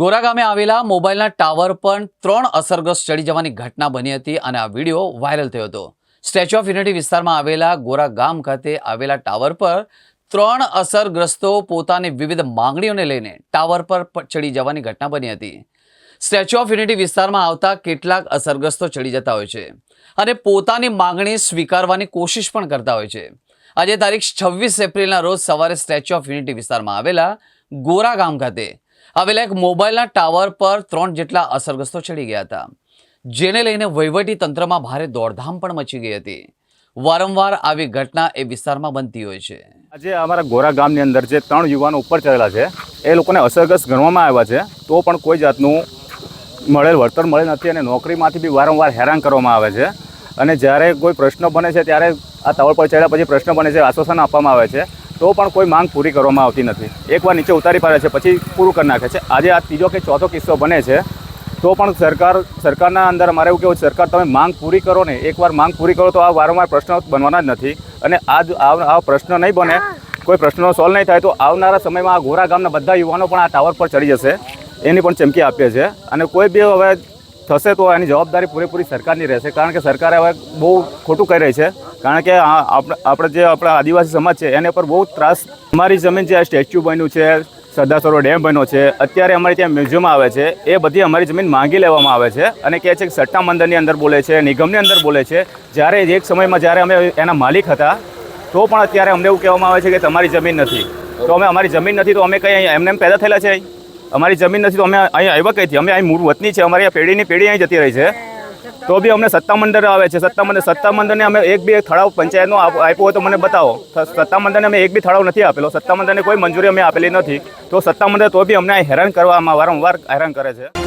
ગોરા ગામે આવેલા મોબાઈલના ટાવર પર ત્રણ અસરગ્રસ્ત ચડી જવાની ઘટના બની હતી અને આ વીડિયો વાયરલ થયો હતો. સ્ટેચ્યુ ઓફ યુનિટી વિસ્તારમાં આવેલા ગોરા ગામ ખાતે આવેલા ટાવર પર ત્રણ અસરગ્રસ્તો પોતાની વિવિધ માંગણીઓને લઈને ટાવર પર ચડી જવાની ઘટના બની હતી. સ્ટેચ્યુ ઓફ યુનિટી વિસ્તારમાં આવતા કેટલાક અસરગ્રસ્તો ચડી જતા હોય છે અને પોતાની માંગણી સ્વીકારવાની કોશિશ પણ કરતા હોય છે. આજે તારીખ છવ્વીસ એપ્રિલના રોજ સવારે સ્ટેચ્યુ ઓફ યુનિટી વિસ્તારમાં આવેલા ગોરા ગામ ખાતે આવેલા એક મોબાઈલના ટાવર પર ત્રણ જેટલા અસરગ્રસ્તો ચડી ગયા હતા, જેને લઈને વહીવટી તંત્રમાં ભારે દોડધામ પણ મચી ગઈ હતી. વારંવાર આવી ઘટના એ વિસ્તારમાં બનતી હોય છે. આજે અમારા ગોરા ગામની અંદર જે ત્રણ યુવાનો ઉપર ચડેલા છે, એ લોકોને અસરગ્રસ્ત ગણવામાં આવ્યા છે, તો પણ કોઈ જાતનું મળેલ વળતર મળે નથી અને નોકરીમાંથી બી વારંવાર હેરાન કરવામાં આવે છે. અને જ્યારે કોઈ પ્રશ્ન બને છે, ત્યારે આ ટાવર પર ચડ્યા પછી પ્રશ્ન બને છે, આશ્વાસન આપવામાં આવે છે. તો પણ કોઈ માંગ પૂરી કરવામાં આવતી નથી. એકવાર નીચે ઉતારી પાડે છે, પછી પૂરું કરી નાખે છે. આજે આ ત્રીજો કે ચોથો કિસ્સો બને છે, તો પણ સરકાર, સરકારના અંદર અમારે એવું કહેવું સરકાર તમે માંગ પૂરી કરો ને, એકવાર માંગ પૂરી કરો તો આ વારંવાર પ્રશ્નો બનવાના જ નથી. અને આ આ પ્રશ્ન નહીં બને, કોઈ પ્રશ્નનો સોલ્વ નહીં થાય તો આવનારા સમયમાં આ ગોરા ગામના બધા યુવાનો પણ આ ટાવર પર ચડી જશે. એની પણ ચમકી આપીએ છે અને કોઈ બી હવે થશે તો એની જવાબદારી પૂરેપૂરી સરકારની રહેશે, કારણ કે સરકારે હવે બહુ ખોટું કરી રહી છે. કારણ કે આપણે જે આપણા આદિવાસી સમાજ છે, એને પર બહુ ત્રાસ. અમારી જમીન જે સ્ટેચ્યુ બન્યું છે સરદાર સરોવર ડેમ બન્યો છે, અત્યારે અમારે ત્યાં મ્યુઝિયમ આવે છે, એ બધી અમારી જમીન માંગી લેવામાં આવે છે અને કહે છે કે સટ્ટા મંદિરની અંદર બોલે છે, નિગમની અંદર બોલે છે. જ્યારે એક સમયમાં જ્યારે અમે એના માલિક હતા, તો પણ અત્યારે અમને એવું કહેવામાં આવે છે કે તમારી જમીન નથી. તો અમે અમારી જમીન નથી, તો અમે કંઈ એમને એમ પેદા થયેલા છે અમારી જમીન નથી, તો અમે અહીં આવ્યા કઈથી અમે અહીં મૂળ વતની છે, અમારી આ પેઢીની પેઢી અહીં જતી રહી છે. તો બી અમને સત્તામંડળ આવે છે. સત્તામંડળ સત્તામંડળને અમે એક બી થળાવ પંચાયતનો આપ- આપ્યો હોય તો મને બતાવો. સત્તામંડળને અમે એક બી થળાવ નથી આપેલો. સત્તામંડળને કોઈ મંજૂરી અમે આપેલી નથી. તો સત્તામંડળ તો બી અમને હેરાન કરવામાં વારંવાર હેરાન કરે છે.